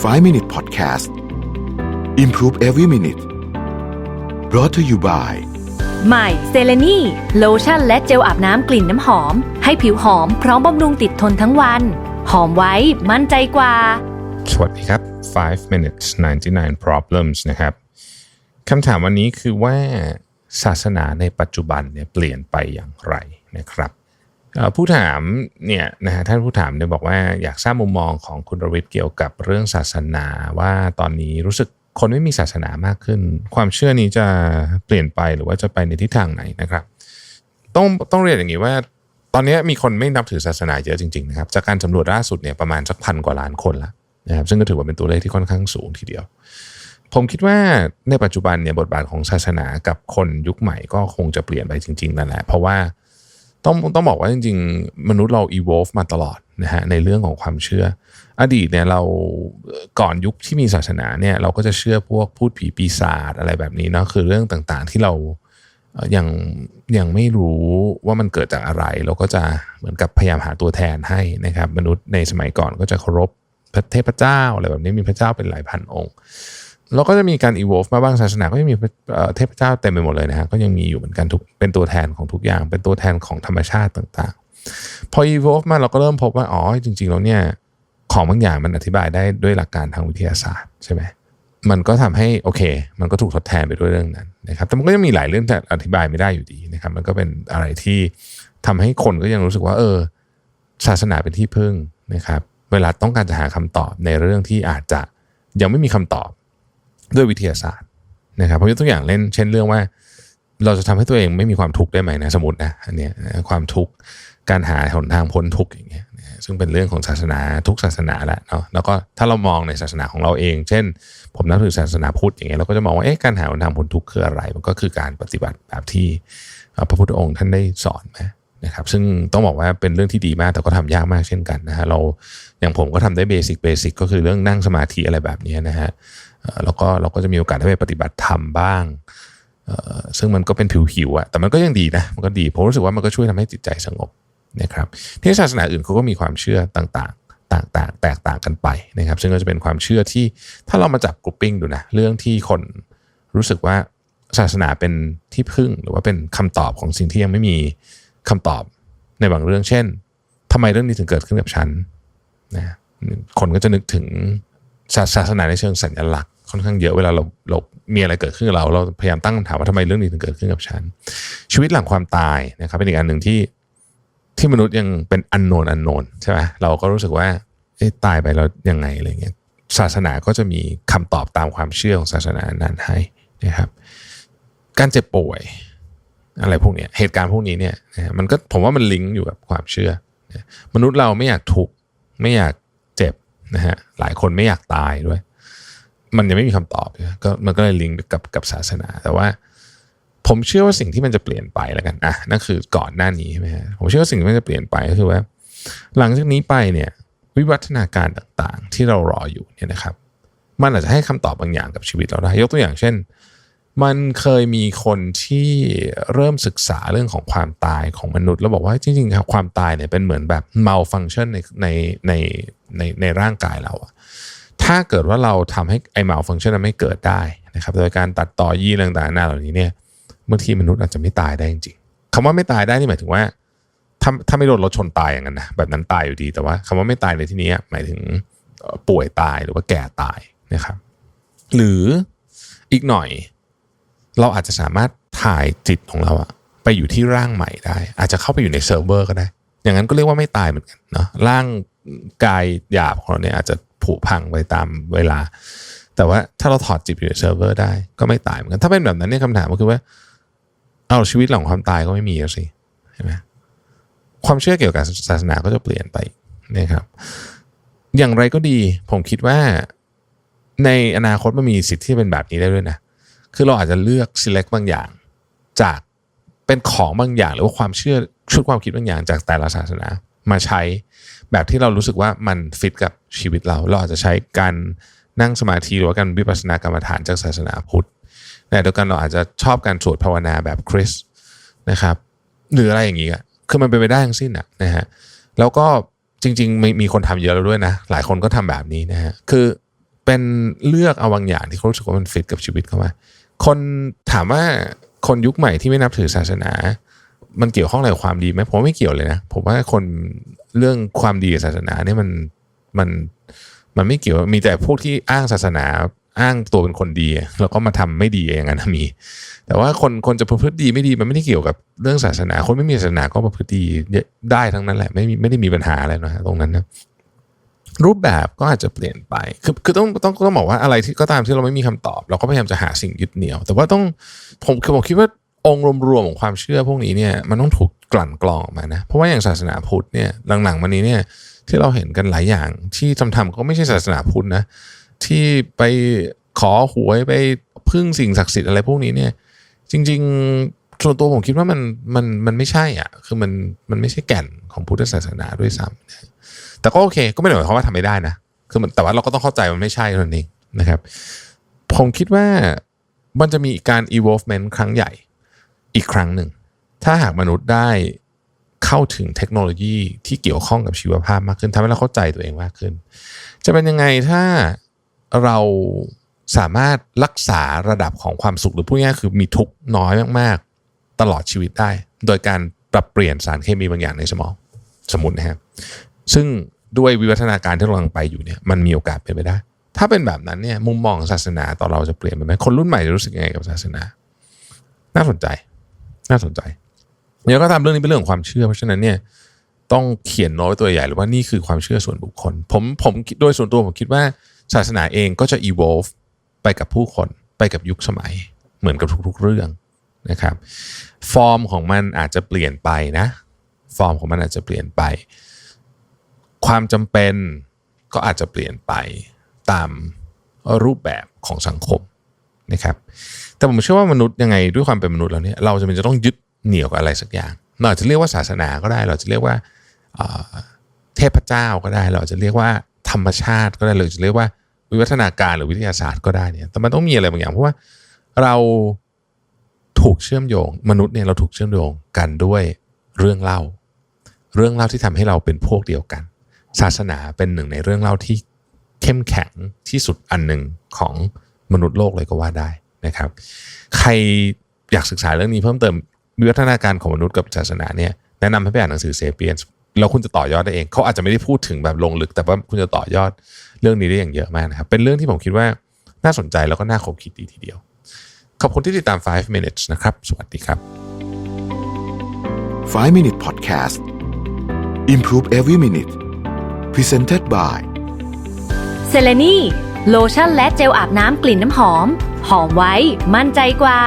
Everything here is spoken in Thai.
5 Minute Podcast Improve Every Minute brought to you by ใหม่เซเลนีโลชั่นและเจลอาบน้ำกลิ่นน้ำหอม ให้ผิวหอมพร้อมบำรุงติดทนทั้งวัน หอมไว้มั่นใจกว่า สวัสดีครับ 5 minutes 99 problems นะครับคำถามวันนี้คือว่าศาสนาในปัจจุบันเนี่ยเปลี่ยนไปอย่างไรนะครับเอ่อ ผู้ถามเนี่ยนะฮะท่านผู้ถามเนี่ยบอกว่าอยากทราบมุมมองของคุณรวิทย์เกี่ยวกับเรื่องศาสนาว่าตอนนี้รู้สึกคนไม่มีศาสนามากขึ้น ความเชื่อนี้จะเปลี่ยนไปหรือว่าจะไปในทิศทางไหนนะครับ ต้องต้องเรียนอย่างนี้ว่า ตอนนี้มีคนไม่นับถือศาสนาเยอะจริงๆนะครับจากการสำรวจล่าสุดเนี่ยประมาณสักพันกว่าล้านคนละนะครับซึ่งก็ถือว่าเป็นตัวเลขที่ค่อนข้างสูงทีเดียว ผมคิดว่าในปัจจุบันเนี่ยบทบาทของศาสนากับคนยุคใหม่ก็คงจะเปลี่ยนไปจริงๆนั่นแหละเพราะว่า ต้องต้องบอกว่าจริง ๆ มนุษย์เรา evolve มาตลอดนะฮะในเรื่องของความเชื่อ อดีตเนี่ยเราก่อนยุคที่มีศาสนาเนี่ยเราก็จะเชื่อพวกพูดผีปีศาจอะไรแบบนี้เนาะคือเรื่องต่างๆที่เราเอ่อยังยังไม่รู้ว่ามันเกิดจากอะไร เราก็จะเหมือนกับพยายามหาตัวแทนให้นะครับ มนุษย์ในสมัยก่อนก็จะเคารพพระเทพเจ้าอะไรแบบนี้มีพระเจ้าเป็นหลายพันองค์ เราก็จะมีการ evolve มาบ้างศาสนาก็ยังมีเทพเจ้าเต็มไปหมดเลยนะฮะก็ยังมีอยู่เหมือนกันทุกเป็นตัวแทนของทุกอย่าง เป็นตัวแทนของธรรมชาติต่างๆ พอ evolve มาเราก็เริ่มพบว่าอ๋อจริงๆแล้วเนี่ยของบางอย่างมันอธิบายได้ด้วยหลักการทางวิทยาศาสตร์ใช่ไหมมันก็ทำให้โอเค มันก็ถูกทดแทนไปด้วยเรื่องนั้นนะครับแต่มันก็ยังมีหลายเรื่องที่อธิบายไม่ได้อยู่ดีนะครับมันก็เป็นอะไรที่ทำให้คนก็ยังรู้สึกว่า เออ ศาสนาเป็นที่พึ่งนะครับ เวลาต้องการจะหาคำตอบในเรื่องที่อาจจะยังไม่มีคำตอบ ด้วยวิทยาศาสตร์นะครับผมยกตัวอย่างเล่นเช่นเรื่องว่า เราจะทำให้ตัวเองไม่มีความทุกข์ได้ไหมนะสมมตินะอันเนี้ยความทุกข์การหาหนทางพ้นทุกข์อย่างเงี้ยซึ่งเป็นเรื่องของศาสนาทุกศาสนาแหละเนาะแล้วก็ถ้าเรามองในศาสนาของเราเอง เช่น ผมนับถือศาสนาพุทธอย่างเงี้ยเราก็จะมองว่าเอ๊ะการหาหนทางพ้นทุกข์คืออะไร มันก็คือการปฏิบัติแบบที่พระพุทธองค์ท่านได้สอนมนะครับซึ่งต้องบอกว่าเป็นเรื่องที่ดีมากแต่ก็ทำยากมากเช่นกันนะฮะเราอย่างผมก็ทำได้เบสิกเบสิกก็คือเรื่องนั่งสมาธิอะไรแบบนี้นะฮะ แล้วก็เราก็จะมีโอกาสได้ไปปฏิบัติธรรมบ้างซึ่งมันก็เป็นผิวๆอะแต่มันก็ยังดีนะ มันก็ดี ผมรู้สึกว่ามันก็ช่วยทำให้จิตใจสงบนะครับ ที่ศาสนาอื่นเขาก็มีความเชื่อต่างๆ ต่างๆ แตกต่างกันไปนะครับ ซึ่งก็จะเป็นความเชื่อที่ถ้าเรามาจับกรุ๊ปปิ้งดูนะ เรื่องที่คนรู้สึกว่าศาสนาเป็นที่พึ่งหรือว่าเป็นคำตอบของสิ่งที่ยังไม่มีคำตอบในบางเรื่อง เช่นทำไมเรื่องนี้ถึงเกิดขึ้นกับฉันนะ คนก็จะนึกถึง ศาสนาในเชิงสัญลักษณ์ค่อนข้างเยอะเวลาเราเรามีอะไรเกิดขึ้นกับเรา เราพยายามตั้งคำถามว่าทำไมเรื่องนี้ถึงเกิดขึ้นกับฉัน ชีวิตหลังความตายนะครับ เป็นอีกอันหนึ่งที่ที่มนุษย์ยังเป็นอันโนนอันโนนใช่ไหมเราก็รู้สึกว่าตายไปแล้วยังไงอะไรเงี้ยศาสนาก็จะมีคำตอบตามความเชื่อของศาสนานั้นให้นะครับ การเจ็บป่วย อะไรพวกนี้เหตุการณ์พวกนี้เนี่ยมันก็ผมว่ามันลิงก์อยู่กับความเชื่อ มนุษย์เราไม่อยากทุกข์ไม่อยาก นะฮะหลายคนไม่อยากตายด้วย มันยังไม่มีคำตอบนะก็มันก็เลยลิงก์กับกับศาสนา แต่ว่า ผมเชื่อว่าสิ่งที่มันจะเปลี่ยนไปแล้วกันอะนั่นคือก่อนหน้านี้ใช่ไหมฮะผมเชื่อว่าสิ่งที่มันจะเปลี่ยนไปก็คือว่า หลังจากนี้ไปเนี่ยวิวัฒนาการต่างๆ ที่เรารออยู่เนี่ยนะครับ มันอาจจะให้คำตอบบางอย่างกับชีวิตเราได้ ยกตัวอย่างเช่น มันเคยมีคนที่เริ่มศึกษาเรื่องของความตายของมนุษย์ แล้วบอกว่าจริงๆครับความตายเนี่ยเป็นเหมือนแบบ malfunction ในในในในในร่างกายเราอะถ้าเกิดว่าเราทำให้ไอ้ malfunction นั้นไม่เกิดได้นะครับ โดยการตัดต่อยีนต่างๆนานาเหล่านี้เนี่ยบางทีมนุษย์อาจจะไม่ตายได้จริงๆคำว่าไม่ตายได้นี่หมายถึงว่าถ้าถ้าไม่โดนรถชนตายอย่างนั้นนะแบบนั้นตายอยู่ดีแต่ว่าคำว่าไม่ตายในที่นี้หมายถึงป่วยตายหรือว่าแก่ตายนะครับ หรืออีกหน่อย เราอาจจะสามารถถ่ายจิตของเราอะไปอยู่ที่ร่างใหม่ได้ อาจจะเข้าไปอยู่ในเซิร์ฟเวอร์ก็ได้ อย่างนั้นก็เรียกว่าไม่ตายเหมือนกันเนาะร่างกายหยาบของเราเนี่ยอาจจะผุพังไปตามเวลา แต่ว่าถ้าเราถอดจิตอยู่ในเซิร์ฟเวอร์ได้ก็ไม่ตายเหมือนกัน ถ้าเป็นแบบนั้นเนี่ยคำถามก็คือว่า เอาชีวิตหลังความตายก็ไม่มีแล้วสิใช่ไหมความเชื่อเกี่ยวกับศาสนาก็จะเปลี่ยนไปนะครับ อย่างไรก็ดีผมคิดว่าในอนาคตมันมีสิทธิ์ที่จะเป็นแบบนี้ได้ด้วยนะ คือเราอาจจะเลือก select บางอย่าง จากเป็นของบางอย่าง หรือว่าความเชื่อชุดความคิดบางอย่างจากแต่ละศาสนา มาใช้แบบที่เรารู้สึกว่ามันฟิตกับชีวิตเรา เราอาจจะใช้การนั่งสมาธิหรือว่าการวิปัสสนากรรมฐานจากศาสนาพุทธแต่เดียวกันเราอาจจะชอบการสวดภาวนาแบบคริสนะครับ หรืออะไรอย่างนี้คือมันเป็นไปได้ทั้งสิ้นอะนะฮะแล้วก็จริงๆมีมีคนทำเยอะแล้วด้วยนะ หลายคนก็ทำแบบนี้นะฮะคือเป็นเลือกเอาบางอย่างที่เขารู้สึกว่ามันฟิตกับชีวิตเขามา คนถามว่าคนยุคใหม่ที่ไม่นับถือศาสนา มันเกี่ยวข้องอะไรกับความดีไหมผมไม่เกี่ยวเลยนะผมว่าคนเรื่องความดีศาสนาเนี่ยมันมันมันไม่เกี่ยวมีแต่พวกที่อ้างศาสนาอ้างตัวเป็นคนดี แล้วก็มาทำไม่ดีอย่างนั้นนะมี แต่ว่าคนคนจะประพฤติดีไม่ดีมันไม่ได้เกี่ยวกับเรื่องศาสนา คนไม่มีศาสนาก็ประพฤติดีได้ทั้งนั้นแหละไม่มีไม่ได้มีปัญหาอะไรนะตรงนั้นนะ รูปแบบก็อาจจะเปลี่ยนไป คือคือต้องต้องต้องบอกว่าอะไรที่ก็ตามที่เราไม่มีคำตอบ เราก็พยายามจะหาสิ่งยึดเหนี่ยว แต่ว่าต้องผมคือผมคิดว่าองค์รวมๆของความเชื่อพวกนี้เนี่ยมันต้องถูกกลั่นกรองออกมานะ เพราะว่าอย่างศาสนาพุทธเนี่ยหลังๆมานี้เนี่ยที่เราเห็นกันหลายอย่างที่ทำทำก็ไม่ใช่ศาสนาพุทธนะที่ไปขอหวยไปพึ่งสิ่งศักดิ์สิทธิ์อะไรพวกนี้เนี่ยจริงๆส่วนตัวผมคิดว่ามันมันมันไม่ใช่อะคือมันมันไม่ใช่แก่นของพุทธศาสนาด้วยซ้ำ แต่ก็โอเค ก็ไม่ได้หมายความว่าทำไม่ได้นะคือมันแต่ว่าเราก็ต้องเข้าใจมันไม่ใช่เท่านั้นเองนะครับ ผมคิดว่ามันจะมีการ evolvement ครั้งใหญ่อีกครั้งหนึ่ง ถ้าหากมนุษย์ได้เข้าถึงเทคโนโลยีที่เกี่ยวข้องกับชีวภาพมากขึ้นทำให้เราเข้าใจตัวเองมากขึ้น จะเป็นยังไงถ้าเราสามารถรักษาระดับของความสุขหรือพูดง่ายคือมีทุกน้อยมากๆ ตลอดชีวิตได้ โดยการปรับเปลี่ยนสารเคมีบางอย่างในสมองสมมตินะครับ ซึ่งด้วยวิวัฒนาการที่เรากำลังไปอยู่เนี่ยมันมีโอกาสเป็นไปได้ ถ้าเป็นแบบนั้นเนี่ยมุมมองศาสนาต่อเราจะเปลี่ยนไปไหมคนรุ่นใหม่จะรู้สึกยังไงกับศาสนา น่าสนใจ น่าสนใจเดี๋ยวก็ตามเรื่องนี้เป็นเรื่องของความเชื่อ เพราะฉะนั้นเนี่ยต้องเขียนโน้ตไว้ตัวใหญ่เลยว่านี่คือความเชื่อส่วนบุคคล ผมผมโดยส่วนตัวผมคิดว่าศาสนาเองก็จะ evolve ไปกับผู้คน ไปกับยุคสมัย เหมือนกับทุกๆเรื่องนะครับ ฟอร์มของมันอาจจะเปลี่ยนไปนะ ฟอร์มของมันอาจจะเปลี่ยนไป ความจำเป็นก็อาจจะเปลี่ยนไปตามรูปแบบของสังคมนะครับ แต่ผมเชื่อว่ามนุษย์ยังไงด้วยความเป็นมนุษย์แล้วเนี่ยเราจะเป็นจะต้องยึดเหนี่ยวกับอะไรสักอย่างเราอาจจะเรียกว่าศาสนาก็ได้ เราจะเรียกว่าเทพเจ้าก็ได้ เราจะเรียกว่าธรรมชาติก็ได้หรือจะเรียกว่าวิวัฒนาการหรือวิทยาศาสตร์ก็ได้เนี่ยแต่มันต้องมีอะไรบางอย่างเพราะว่าเราถูกเชื่อมโยง มนุษย์เนี่ยเราถูกเชื่อมโยงกันด้วยเรื่องเล่า เรื่องเล่าที่ทำให้เราเป็นพวกเดียวกัน ศาสนาเป็นหนึ่งในเรื่องเล่าที่เข้มแข็งที่สุดอันหนึ่งของมนุษย์โลกเลยก็ว่าได้นะครับ ใครอยากศึกษาเรื่องนี้เพิ่มเติมวิวัฒนาการของมนุษย์กับศาสนาเนี่ยแนะนำให้ไปอ่านหนังสือเซเปียนแล้วคุณจะต่อยอดได้เอง เขาอาจจะไม่ได้พูดถึงแบบลงลึก แต่ว่าคุณจะต่อยอดเรื่องนี้ได้อย่างเยอะมากนะครับ เป็นเรื่องที่ผมคิดว่าน่าสนใจแล้วก็น่าคบคิดดีทีเดียว ขอบคุณที่ติดตาม 5 minutes นะครับ สวัสดีครับ 5 Minute Podcast Improve every minute Presented by เซเลนีโลชั่นและเจลอาบน้ำกลิ่นน้ำหอม หอมไว้ มั่นใจกว่า